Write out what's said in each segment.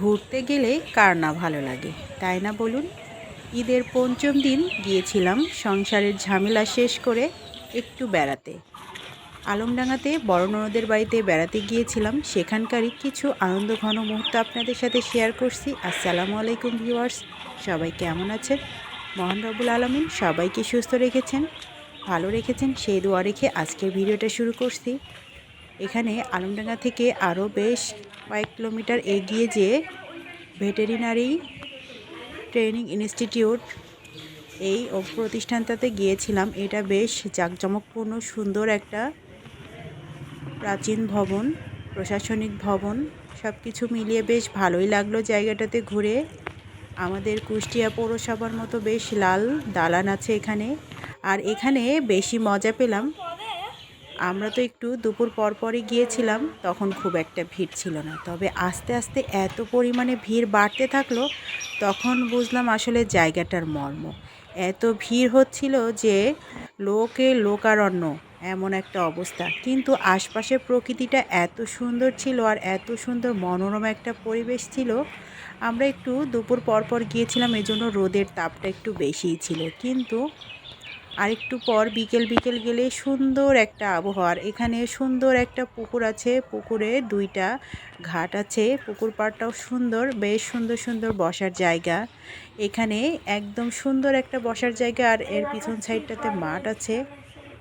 ঘুরতে গেলে কার না ভালো লাগে? তাই না বলুন? ঈদের পঞ্চম দিন গিয়েছিলাম, সংসারের ঝামেলা শেষ করে একটু বেড়াতে। আলমডাঙ্গাতে বড় ননদের বাড়িতে বেড়াতে গিয়েছিলাম। সেখানকারই কিছু আনন্দ ঘন মুহূর্ত আপনাদের সাথে শেয়ার করছি। আসসালামু আলাইকুম ভিউয়ার্স সবাই কেমন আছেন? মহান রবুল আলমিন সবাইকে সুস্থ রেখেছেন, ভালো রেখেছেন, সেই দোয়া রেখে আজকের ভিডিওটা শুরু করছি। এখানে আলমডাঙ্গা থেকে আরও বেশ কয়েক কিলোমিটার এগিয়ে যেয়ে ভেটেরিনারি ট্রেনিং ইনস্টিটিউট এই প্রতিষ্ঠানটাতে গিয়েছিলাম। এটা বেশ জাঁকজমকপূর্ণ, সুন্দর একটা প্রাচীন ভবন, প্রশাসনিক ভবন। সব কিছু মিলিয়ে বেশ ভালোই লাগল জায়গাটাতে ঘুরে। আমাদের কুষ্টিয়া পৌরসভার মতো বেশ লাল দালান আছে এখানে। আর এখানে বেশি মজা পেলাম। আমরা তো একটু দুপুর পর পরই গিয়েছিলাম, তখন খুব একটা ভিড় ছিল না। তবে আস্তে আস্তে এত পরিমাণে ভিড় বাড়তে থাকল, তখন বুঝলাম আসলে জায়গাটার মর্ম। এত ভিড় হচ্ছিল যে লোকে লোকারণ্য, এমন একটা অবস্থা। কিন্তু আশপাশের প্রকৃতিটা এত সুন্দর ছিল আর এত সুন্দর মনোরম একটা পরিবেশ ছিল। আমরা একটু দুপুর পর পর গিয়েছিলাম, এজন্য রোদের তাপটা একটু বেশিই ছিল। কিন্তু আরেকটু পর বিকেল বিকেল গেলে সুন্দর একটা আবহাওয়ার। এখানে সুন্দর একটা পুকুর আছে, পুকুরে দুইটা ঘাট আছে। পুকুর পাড়টাও সুন্দর, বেশ সুন্দর সুন্দর বসার জায়গা। এখানে একদম সুন্দর একটা বসার জায়গা, আর এর পিছন সাইডটাতে মাঠ আছে।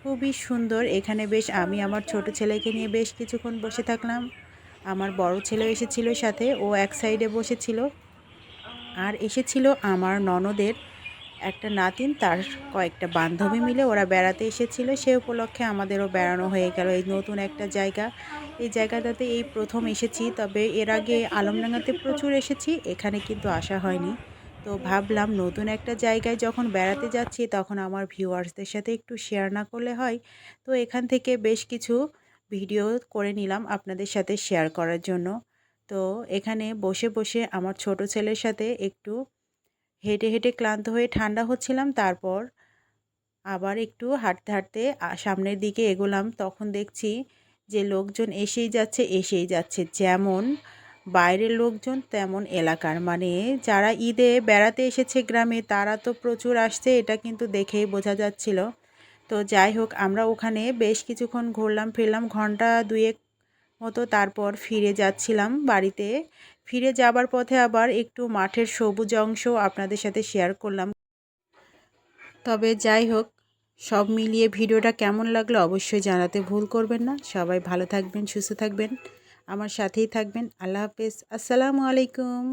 খুবই সুন্দর। এখানে বেশ আমি আমার ছোট ছেলেকে নিয়ে বেশ কিছুক্ষণ বসে থাকলাম। আমার বড় ছেলে এসেছিল সাথে, ও এক সাইডে বসেছিল। আর এসেছিল আমার ননদের। একটা নাতিন তার কয়েকটা বান্ধবী মিলে ওরা বেড়াতে এসেছিল। সে উপলক্ষে আমাদেরও বেড়ানো হয়ে গেল এই নতুন একটা জায়গা। এই জায়গাটাতে এই প্রথম এসেছি, তবে এর আগে আলমডাঙ্গাতে প্রচুর এসেছি, এখানে কিন্তু আসা হয়নি। তো ভাবলাম নতুন একটা জায়গায় যখন বেড়াতে যাচ্ছি, তখন আমার ভিউয়ার্সদের সাথে একটু শেয়ার না করলে হয়। তো এখান থেকে বেশ কিছু ভিডিও করে নিলাম আপনাদের সাথে শেয়ার করার জন্য। তো এখানে বসে বসে আমার ছোট ছেলের সাথে একটু হেঁটে হেঁটে ক্লান্ত হয়ে ঠান্ডা হচ্ছিলাম। তারপর আবার একটু হাঁটতে হাঁটতে সামনের দিকে এগোলাম। তখন দেখছি যে লোকজন এসেই যাচ্ছে এসেই যাচ্ছে। যেমন বাইরের লোকজন, তেমন এলাকার। মানে যারা ঈদে বেড়াতে এসেছে গ্রামে, তারা তো প্রচুর আসছে, এটা কিন্তু দেখেই বোঝা যাচ্ছিল। তো যাই হোক, আমরা ওখানে বেশ কিছুক্ষণ ঘুরলাম, ফিরলাম। ঘণ্টা দুয়েক মতো তারপর ফিরে যাচ্ছিলাম বাড়িতে। ফিরে যাবার পথে আবার একটু মাঠের সবুজ অংশ আপনাদের সাথে শেয়ার করলাম। তবে যাই হোক, সব মিলিয়ে ভিডিওটা কেমন লাগল অবশ্যই জানাতে ভুল করবেন না। সবাই ভালো থাকবেন, সুস্থ থাকবেন। আমার সাথেই থাকবেন। আল্লাহ হাফেজ। আসসালামু আলাইকুম।